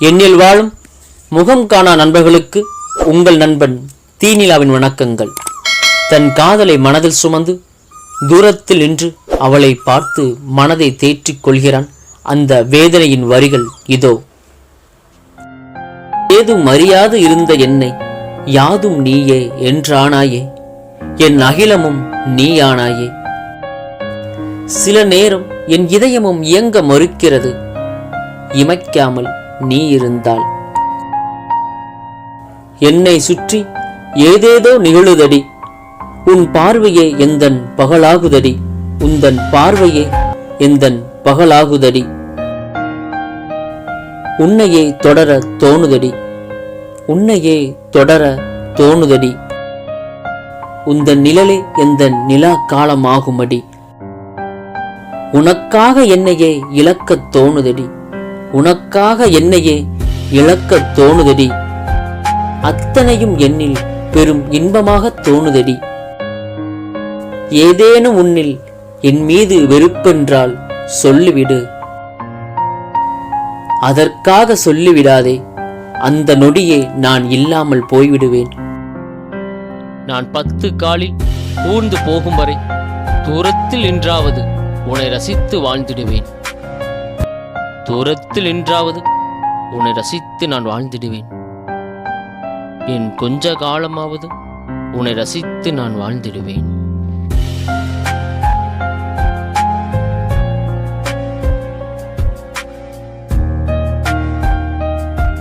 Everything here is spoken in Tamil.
என்னில் வாழும் முகம் காணா நண்பர்களுக்கு உங்கள் நண்பன் தீநிலாவின் வணக்கங்கள். தன் காதலை மனதில் சுமந்து தூரத்தில் நின்று அவளை பார்த்து மனதை தேற்றிக் கொள்கிறான் அந்த வேதனையின் வரிகள் இதோ. ஏதும் அறியாது இருந்த என்னை யாதும் நீயே என்றானாயே என் அகிலமும் நீயானாயே. சில நேரம் என் இதயமும் இயங்க மறுக்கிறது இமைக்காமல் நீ இருந்தால். என்னை சுற்றி ஏதேதோ நிகழுதடி. உன் பார்வையே எந்தன் பகலாகுதடி. உந்தன் பார்வையே எந்தன் பகலாகுதடி. உன்னையே தொடர தோணுதடி. உன்னையே தொடர தோணுதடி. உந்தன் நிழலே எந்தன் நிலா காலமாகுமடி. உனக்காக என்னையே இழக்கத் தோணுதடி. உனக்காக என்னையே இழக்கத் தோணுதடி. அத்தனையும் என்னில் பெரும் இன்பமாக தோணுதடி. ஏதேனும் உன்னில் என் மீது வெறுப்பென்றால் சொல்லிவிடு. அதற்காக சொல்லிவிடாதே அந்த நொடியே நான் இல்லாமல் போய்விடுவேன். நான் பத்து காலில் ஊர்ந்து போகும் வரை தூரத்தில் நின்றாவது உன்னை ரசித்து வாழ்ந்திடுவேன். தூரத்தில் நின்றாவது உன்னை ரசித்து நான் வாழ்ந்திடுவேன். என் கொஞ்ச காலமாவது உன்னை ரசித்து நான் வாழ்ந்திடுவேன்.